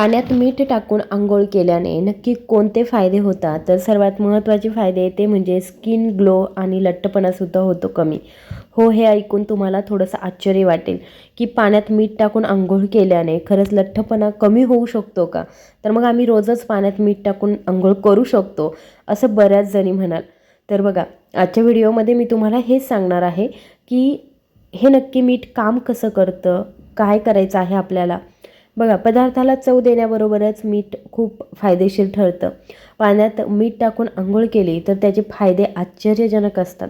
पाण्यात मीठ टाकून आंघोळ केल्याने नक्की कोणते फायदे होतात? तर सर्वात महत्त्वाचे फायदे ते म्हणजे स्किन ग्लो आणि लठ्ठपणासुद्धा होतो कमी. हो हे ऐकून तुम्हाला थोडंसं आश्चर्य वाटेल की पाण्यात मीठ टाकून आंघोळ केल्याने खरंच लठ्ठपणा कमी होऊ शकतो का? तर मग आम्ही रोजच पाण्यात मीठ टाकून आंघोळ करू शकतो असं बऱ्याच जणी म्हणाल. तर बघा आजच्या व्हिडिओमध्ये मी तुम्हाला हेच सांगणार आहे की हे नक्की मीठ काम कसं करतं? काय करायचं आहे आपल्याला? बघा पदार्थाला चव देण्याबरोबरच मीठ खूप फायदेशीर ठरतं. पाण्यात मीठ टाकून आंघोळ केली तर त्याचे फायदे आश्चर्यजनक असतात.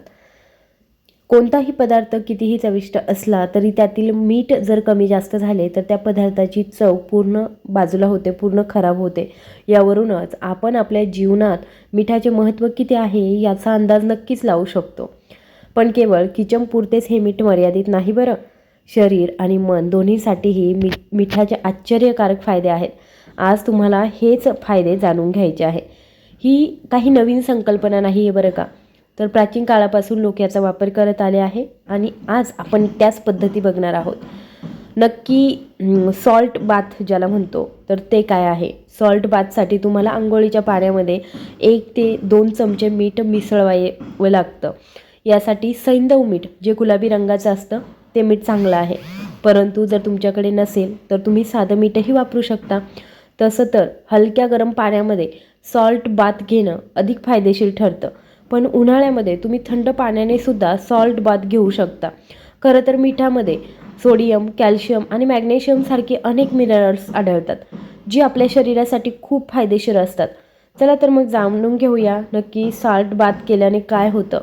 कोणताही पदार्थ कितीही चविष्ट असला तरी त्यातील मीठ जर कमी जास्त झाले तर त्या पदार्थाची चव पूर्ण बाजूला होते पूर्ण खराब होते. यावरूनच आपण आपल्या जीवनात मिठाचे महत्त्व किती आहे याचा अंदाज नक्कीच लावू शकतो. पण केवळ किचन पुरतेच हे मीठ मर्यादित नाही बरं. शरीर आणि मन दोन्हीसाठीही मी मिठाचे आश्चर्यकारक फायदे आहेत. आज तुम्हाला हेच फायदे जाणून घ्यायचे आहे ही काही नवीन संकल्पना नाही आहे बरं का? तर प्राचीन काळापासून लोक याचा वापर करत आले आहे आणि आज आपण त्याच पद्धती बघणार आहोत. नक्की सॉल्ट बाथ ज्याला म्हणतो तर ते काय आहे? सॉल्ट बाथसाठी तुम्हाला आंघोळीच्या पाण्यामध्ये एक ते दोन चमचे मीठ मिसळवाय लागतं. यासाठी सैंदव मीठ जे गुलाबी रंगाचं असतं ते मीठ चांगलं आहे. परंतु जर तुमच्याकडे नसेल तर तुम्ही साधं मीठही वापरू शकता. तसं तर हलक्या गरम पाण्यामध्ये सॉल्ट बाथ घेणं अधिक फायदेशीर ठरतं. पण उन्हाळ्यामध्ये तुम्ही थंड पाण्याने सुद्धा सॉल्ट बाथ घेऊ शकता. खरं तर मिठामध्ये सोडियम कॅल्शियम आणि मॅग्नेशियमसारखे अनेक मिनरल्स आढळतात जी आपल्या शरीरासाठी खूप फायदेशीर असतात. चला तर मग जाणून घेऊया नक्की सॉल्ट बाथ केल्याने काय होतं.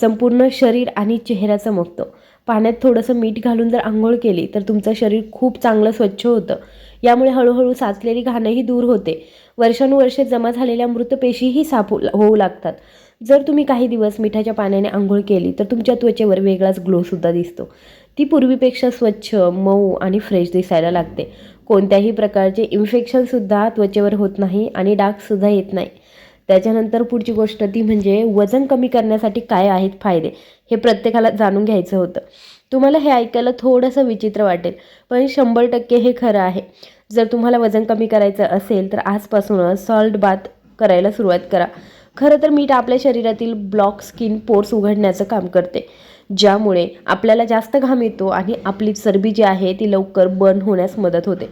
संपूर्ण शरीर आणि चेहरा चमकतो. पाण्यात थोडंसं मीठ घालून जर आंघोळ केली तर तुमचं शरीर खूप चांगलं स्वच्छ होतं. यामुळे हळूहळू साचलेली घाणही दूर होते. वर्षानुवर्षे जमा झालेल्या मृतपेशीही साफ होऊ लागतात. जर तुम्ही काही दिवस मिठाच्या पाण्याने आंघोळ केली तर तुमच्या त्वचेवर वेगळाच ग्लोसुद्धा दिसतो. ती पूर्वीपेक्षा स्वच्छ मऊ आणि फ्रेश दिसायला लागते. कोणत्याही प्रकारचे इन्फेक्शनसुद्धा त्वचेवर होत नाही आणि डागसुद्धा येत नाही. त्याच्यानंतर पुढची गोष्ट ती म्हणजे वजन कमी करण्यासाठी काय आहेत फायदे हे प्रत्येकाला जाणून घ्यायचं होतं. तुम्हाला हे ऐकायला थोडंसं विचित्र वाटेल पण शंभर टक्के हे खरं आहे. जर तुम्हाला वजन कमी करायचं असेल तर आजपासूनच सॉल्ट बाथ करायला सुरुवात करा. खरं तर मीठ आपल्या शरीरातील ब्लॉक स्किन पोर्स उघडण्याचं काम करते ज्यामुळे आपल्याला जास्त घाम येतो आणि आपली चरबी जी आहे ती लवकर बर्न होण्यास मदत होते.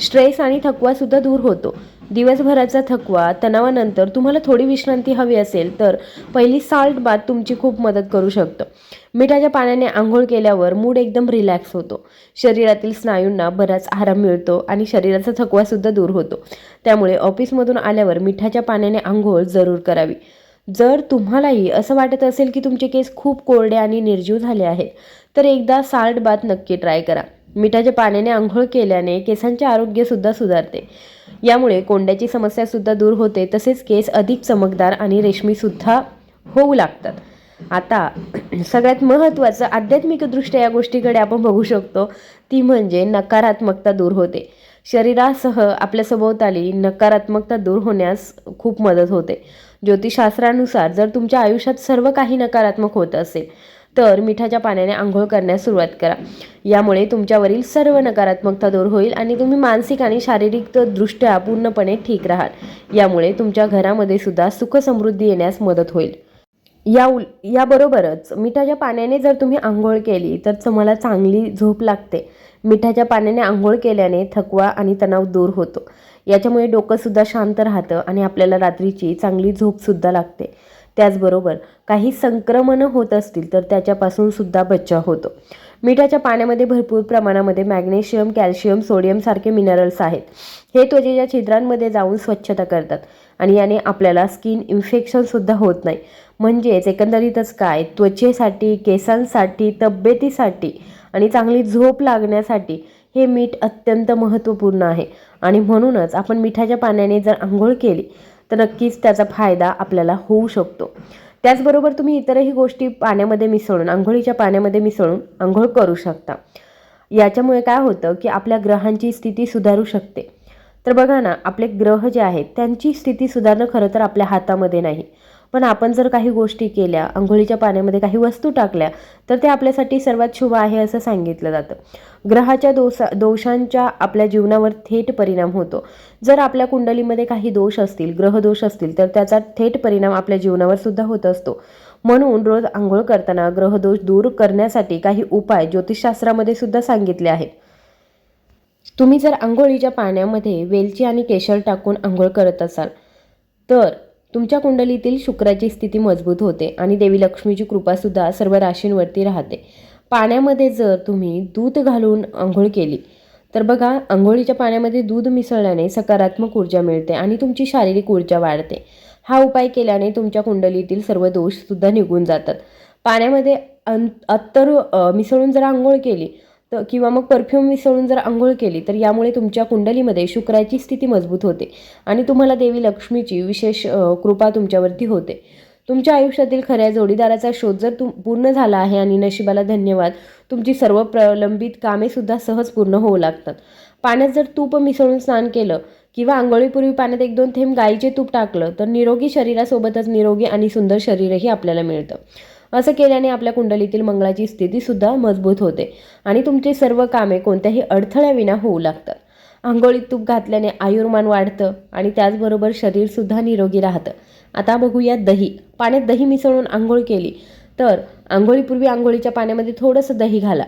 स्ट्रेस आणि थकवासुद्धा दूर होतो. दिवसभराचा थकवा तणावानंतर तुम्हाला थोडी विश्रांती हवी असेल तर पहिली साल्ट बाथ तुमची खूप मदत करू शकतं. मिठाच्या पाण्याने आंघोळ केल्यावर मूड एकदम रिलॅक्स होतो. शरीरातील स्नायूंना बराच आराम मिळतो आणि शरीराचा थकवासुद्धा दूर होतो. त्यामुळे ऑफिसमधून आल्यावर मिठाच्या पाण्याने आंघोळ जरूर करावी. जर तुम्हालाही असं वाटत असेल की तुमचे केस खूप कोरडे आणि निर्जीव झाले आहेत तर एकदा साल्ट बात नक्की ट्राय करा. मिठाच्या पाण्याने आंघोळ केल्याने केसांचे आरोग्यसुद्धा सुधारते. यामुळे कोंड्याची समस्यासुद्धा दूर होते तसेच केस अधिक चमकदार आणि रेशमीसुद्धा होऊ लागतात. आता सगळ्यात महत्त्वाचं आध्यात्मिकदृष्ट्या या गोष्टीकडे आपण बघू शकतो ती म्हणजे नकारात्मकता दूर होते. शरीरासह आपल्या सभोवताली नकारात्मकता दूर होण्यास खूप मदत होते. ज्योतिषशास्त्रानुसार जर तुमच्या आयुष्यात सर्व काही नकारात्मक होत असेल तर मिठाच्या पाण्याने आंघोळ करण्यास सुरुवात करा. यामुळे तुमच्यावरील सर्व नकारात्मकता दूर होईल आणि तुम्ही मानसिक आणि शारीरिक दृष्ट्या पूर्णपणे ठीक राहाल. यामुळे तुमच्या घरामध्ये सुद्धा सुख समृद्धी येण्यास मदत होईल. या उल याबरोबरच मिठाच्या पाण्याने जर तुम्ही आंघोळ केली तर तुम्हाला चांगली झोप लागते. मिठाच्या पाण्याने आंघोळ केल्याने थकवा आणि तणाव दूर होतो. याच्यामुळे डोकंसुद्धा शांत राहतं आणि आपल्याला रात्रीची चांगली झोपसुद्धा लागते. त्याचबरोबर काही संक्रमणं होत असतील तर त्याच्यापासून सुद्धा बचाव होतो. मिठाच्या पाण्यामध्ये भरपूर प्रमाणामध्ये मॅग्नेशियम कॅल्शियम सोडियम सारखे मिनरल्स आहेत. हे त्वचेच्या छिद्रांमध्ये जाऊन स्वच्छता करतात आणि याने आपल्याला स्किन इन्फेक्शनसुद्धा होत नाही. म्हणजेच एकंदरीतच काय? त्वचेसाठी केसांसाठी तब्येतीसाठी आणि चांगली झोप लागण्यासाठी हे मीठ अत्यंत महत्त्वपूर्ण आहे. आणि म्हणूनच आपण मिठाच्या पाण्याने जर आंघोळ केली तर नक्कीच त्याचा फायदा आपल्याला होऊ शकतो. त्याचबरोबर तुम्ही इतरही गोष्टी पाण्यामध्ये मिसळून आंघोळीच्या पाण्यामध्ये मिसळून आंघोळ करू शकता. याच्यामुळे काय होतं की आपल्या ग्रहांची स्थिती सुधारू शकते. तर बघा ना आपले ग्रह जे आहेत त्यांची स्थिती सुधारणं खरं तर आपल्या हातामध्ये नाही. पण आपण जर काही गोष्टी केल्या आंघोळीच्या पाण्यामध्ये काही वस्तू टाकल्या तर ते आपल्यासाठी सर्वात शुभ आहे असं सांगितलं जातं. ग्रहाच्या दोषा दोषांच्या आपल्या जीवनावर थेट परिणाम होतो. जर आपल्या कुंडलीमध्ये काही दोष असतील ग्रहदोष असतील तर त्याचा थेट परिणाम आपल्या जीवनावर सुद्धा होत असतो. म्हणून रोज आंघोळ करताना ग्रहदोष दूर करण्यासाठी काही उपाय ज्योतिषशास्त्रामध्ये सुद्धा सांगितले आहेत. तुम्ही जर आंघोळीच्या पाण्यामध्ये वेलची आणि केशर टाकून आंघोळ करत असाल तर तुमच्या कुंडलीतील शुक्राची स्थिती मजबूत होते आणि देवी लक्ष्मीची कृपासुद्धा सर्व राशींवरती राहते. पाण्यामध्ये जर तुम्ही दूध घालून आंघोळ केली तर बघा आंघोळीच्या पाण्यामध्ये दूध मिसळल्याने सकारात्मक ऊर्जा मिळते आणि तुमची शारीरिक ऊर्जा वाढते. हा उपाय केल्याने तुमच्या कुंडलीतील सर्व दोषसुद्धा निघून जातात. पाण्यामध्ये अं अत्तर मिसळून जर आंघोळ केली तर किंवा मग परफ्यूम मिसळून जर आंघोळ केली तर यामुळे तुमच्या कुंडलीमध्ये शुक्राची स्थिती मजबूत होते आणि तुम्हाला देवी लक्ष्मीची विशेष कृपा तुमच्यावरती होते. तुमच्या आयुष्यातील खऱ्या जोडीदाराचा शोध जर तुम पूर्ण झाला आहे आणि नशिबाला धन्यवाद तुमची सर्व प्रलंबित कामेसुद्धा सहज पूर्ण होऊ लागतात. पाण्यात जर तूप मिसळून स्नान केलं किंवा आंघोळीपूर्वी पाण्यात एक दोन थेंब गाईचे तूप टाकलं तर निरोगी शरीरासोबतच निरोगी आणि सुंदर शरीरही आपल्याला मिळतं. असं केल्याने आपल्या कुंडलीतील मंगळाची स्थितीसुद्धा मजबूत होते आणि तुमची सर्व कामे कोणत्याही अडथळ्याविना होऊ लागतात. आंघोळीत तूप घातल्याने आयुर्मान वाढतं आणि त्याचबरोबर शरीरसुद्धा निरोगी राहतं. आता बघूया दही. पाण्यात दही मिसळून आंघोळ केली तर आंघोळीपूर्वी आंघोळीच्या पाण्यामध्ये थोडंसं दही घाला.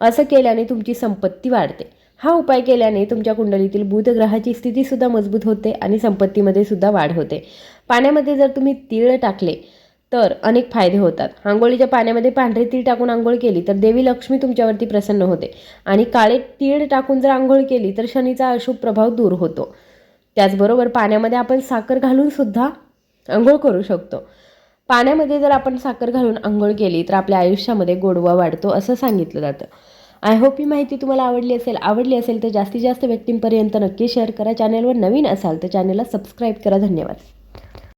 असं केल्याने तुमची संपत्ती वाढते. हा उपाय केल्याने तुमच्या कुंडलीतील बुधग्रहाची स्थितीसुद्धा मजबूत होते आणि संपत्तीमध्ये सुद्धा वाढ होते. पाण्यामध्ये जर तुम्ही तीळ टाकले तर अनेक फायदे होतात. आंघोळीच्या पाण्यामध्ये पांढरे तीळ टाकून आंघोळ केली तर देवी लक्ष्मी तुमच्यावरती प्रसन्न होते. आणि काळे तीळ टाकून जर आंघोळ केली तर शनीचा अशुभ प्रभाव दूर होतो. त्याचबरोबर पाण्यामध्ये आपण साखर घालून सुद्धा आंघोळ करू शकतो. पाण्यामध्ये जर आपण साखर घालून आंघोळ केली तर आपल्या आयुष्यामध्ये गोडवा वाढतो असं सांगितलं जातं. आय होप ही माहिती तुम्हाला आवडली असेल. आवडली असेल तर जास्तीत जास्त व्यक्तींपर्यंत नक्की शेअर करा. चॅनलवर नवीन असाल तर चॅनलला सबस्क्राईब करा. धन्यवाद.